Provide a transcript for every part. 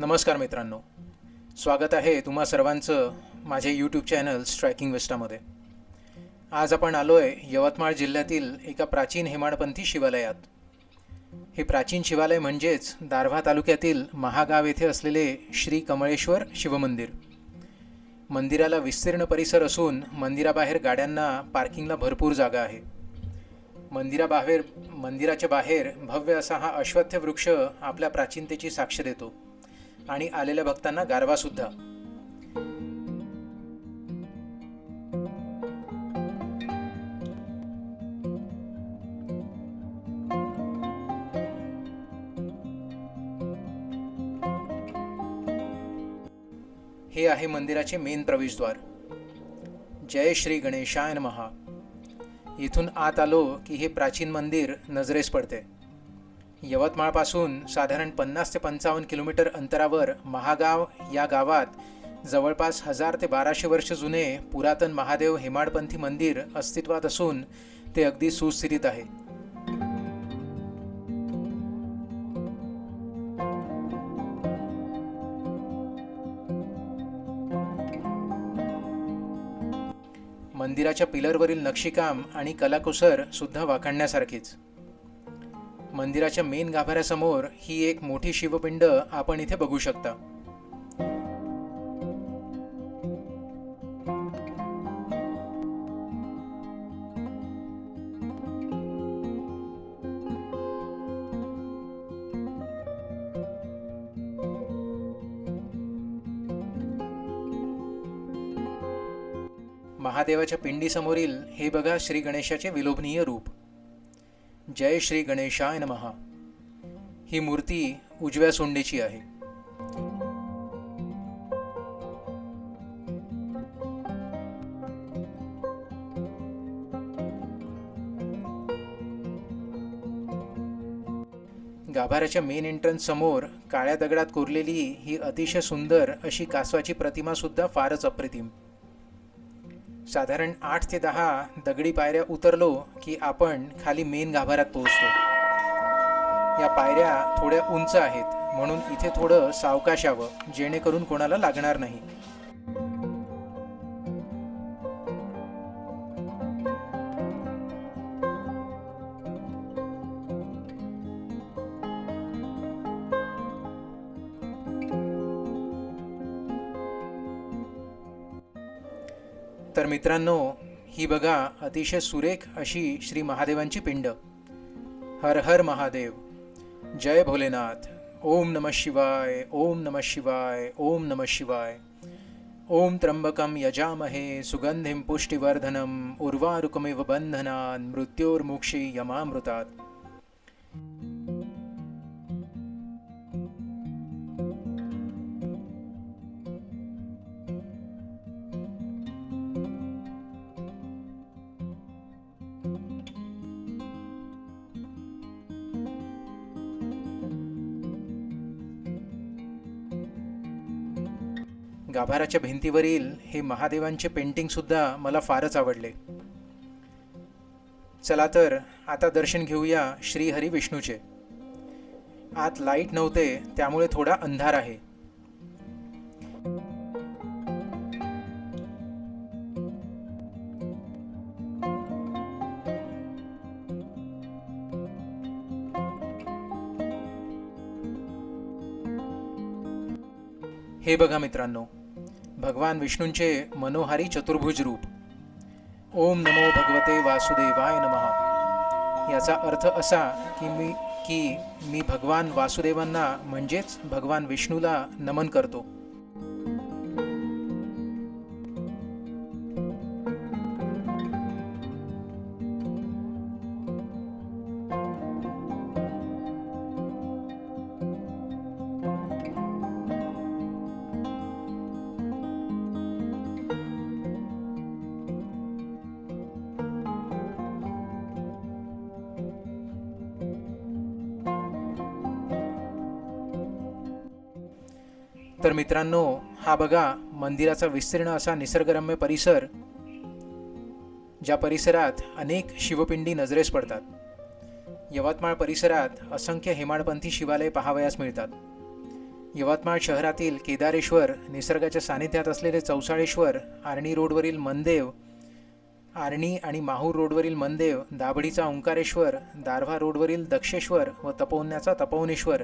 नमस्कार मित्रांनो. स्वागत आहे तुम्हा सर्वांचं माझे यूट्यूब चॅनल स्ट्रायकिंग वेस्टामध्ये आज आपण आलो आहे यवतमाळ जिल्ह्यातील एका प्राचीन हेमाडपंथी शिवालयात. हे प्राचीन शिवालय म्हणजेच दारव्हा तालुक्यातील महागाव येथे असलेले श्री कमळेश्वर शिवमंदिर. मंदिराला विस्तीर्ण परिसर असून मंदिराबाहेर गाड्यांना पार्किंगला भरपूर जागा आहे. मंदिराबाहेर मंदिराच्या बाहेर भव्य असा हा अश्वत्थ वृक्ष आपल्या प्राचीनतेची साक्ष देतो. आणि आलेल्या भक्तांना गारवा सुद्धा. हे आहे मंदिराचे मेन प्रवेशद्वार. जय श्री गणेशायन महा इथून आत आलो की हे प्राचीन मंदिर नजरेस पडते. यवतमाळपासून साधारण पन्नास ते पंचावन्न किलोमीटर अंतरावर महागाव या गावात जवळपास हजार ते बाराशे वर्ष जुने पुरातन महादेव हेमाडपंथी मंदिर अस्तित्वात असून ते अगदी सुस्थितीत आहे. मंदिराच्या पिलरवरील नक्षीकाम आणि कलाकुसर सुद्धा वाखाणण्यासारखीच. मंदिराच्या मेन गाभाऱ्यासमोर ही एक मोठी शिवपिंड आपण इथे बघू शकता. महादेवाच्या पिंडीसमोरील हे बघा श्री गणेशाचे विलोभनीय रूप. जय श्री गणेशाय नमहा ही मूर्ती उजव्या सोंडेची आहे. गाभाऱ्याच्या मेन एंट्रन्स समोर काळ्या दगडात कोरलेली ही अतिशय सुंदर अशी कासवाची प्रतिमा सुद्धा फारच अप्रतिम. साधारण आठ ते दहा दगडी पायऱ्या उतरलो की आपण खाली मेन गाभाऱ्यात पोहोचतो. या पायऱ्या थोड्या उंच आहेत म्हणून इथे थोडं सावकाश यावं जेणेकरून कोणाला लागणार नाही. तर मित्रांनो ही बघा अतिशय सुरेख अशी श्री महादेवांची पिंड. हर हर महादेव. जय भोलेनाथ. ओम नमः शिवाय ओम नमः शिवाय ओम नमः शिवाय. ओम त्र्यंबकं यजामहे सुगंधिम पुष्टिवर्धनम उर्वारुकमिव बंधनान मृत्योर्मुक्षी यमामृतात्. गाभाराच्या भिंतीवरील हे महादेवांचे पेंटिंगसुद्धा मला फारच आवडले. चला तर आता दर्शन घेऊया श्रीहरी विष्णूचे आत लाइट नव्हते त्यामुळे थोडा अंधार आहे. हे बघा मित्रांनो भगवान विष्णूंचे मनोहारी चतुर्भुज रूप. ओम नमो भगवते वासुदेवाय नमः. याचा अर्थ असा की मी की मी भगवान वासुदेवांना म्हणजेच भगवान विष्णूला नमन करतो. तर मित्रांनो हा बघा मंदिराचा विस्तीर्ण असा निसर्गरम्य परिसर ज्या परिसरात अनेक शिवपिंडी नजरेस पडतात. यवतमाळ परिसरात असंख्य हेमाडपंथी शिवालय पाहावयास मिळतात. यवतमाळ शहरातील केदारेश्वर निसर्गाच्या सानिध्यात असलेले चौसाळेश्वर आर्णी रोडवरील मनदेव आर्णी आणि माहूर रोडवरील मनदेव दाभडीचा ओंकारेश्वर दारव्हा रोडवरील दक्षेश्वर व तपोवण्याचा तपोवनेश्वर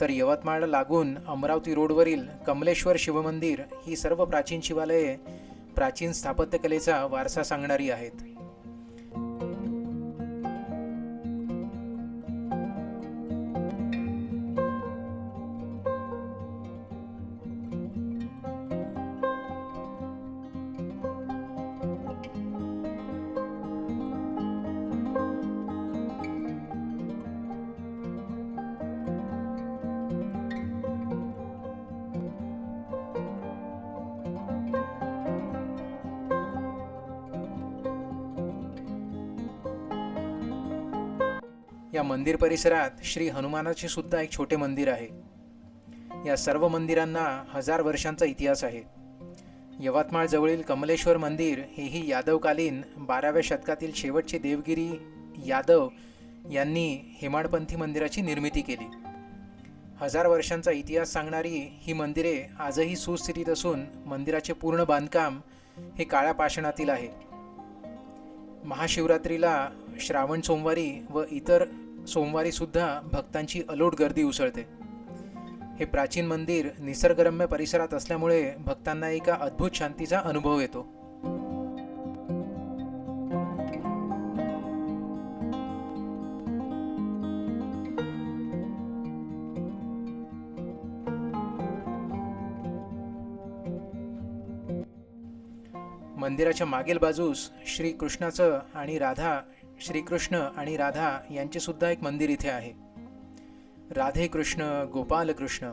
तर यवतमाळला लागून अमरावती रोडवरील कमलेश्वर शिवमंदिर ही सर्व प्राचीन शिवालये प्राचीन स्थापत्यकलेचा वारसा सांगणारी आहेत. या मंदिर परिसरात श्री हनुमानाचे सुद्धा एक छोटे मंदिर आहे. या सर्व मंदिरांना हजार वर्षांचा इतिहास आहे. यवतमाळजवळील कमलेश्वर मंदिर हेही यादवकालीन बाराव्या शतकातील शेवटचे देवगिरी यादव यांनी हेमाडपंथी मंदिराची निर्मिती केली. हजार वर्षांचा इतिहास सांगणारी ही मंदिरे आजही सुस्थितीत असून मंदिराचे पूर्ण बांधकाम हे काळ्या पाषाणातील आहे. महाशिवरात्रीला श्रावण सोमवारी व इतर सोमवारी सुद्धा भक्तांची अलोट गर्दी उसळते. हे प्राचीन मंदिर निसर्गरम्य परिसरात असल्यामुळे भक्तांना एका अद्भुत शांतीचा अनुभव येतो. मंदिराच्या मागील बाजूस श्री कृष्णाचं आणि राधा श्रीकृष्ण आणि राधा यांचे सुद्धा एक मंदिर इथे आहे. राधे कृष्ण गोपाल कृष्ण.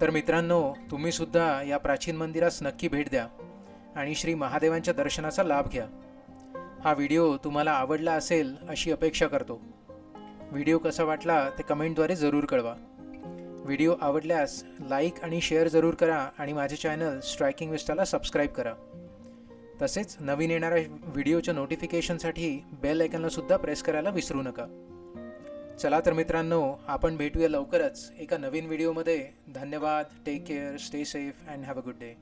तर मित्रांनो तुम्ही सुद्धा या प्राचीन मंदिरास नक्की भेट द्या आणि श्री महादेवांच्या दर्शनाचा लाभ घ्या. हा व्हिडिओ तुम्हाला आवडला असेल अशी अपेक्षा करतो. व्हिडिओ कसा वाटला ते कमेंटद्वारे जरूर कळवा. व्हिडिओ आवडल्यास लाईक आणि शेअर जरूर करा आणि माझे चॅनल स्ट्रायकिंग विस्टाला सबस्क्राईब करा. तसेच नवीन येणाऱ्या व्हिडिओच्या नोटिफिकेशनसाठी बेल आयकनलासुद्धा प्रेस करायला विसरू नका. चला तर मित्रांनो आपण भेटूया लवकरच एका नवीन व्हिडिओमध्ये. धन्यवाद take care stay safe and have a good day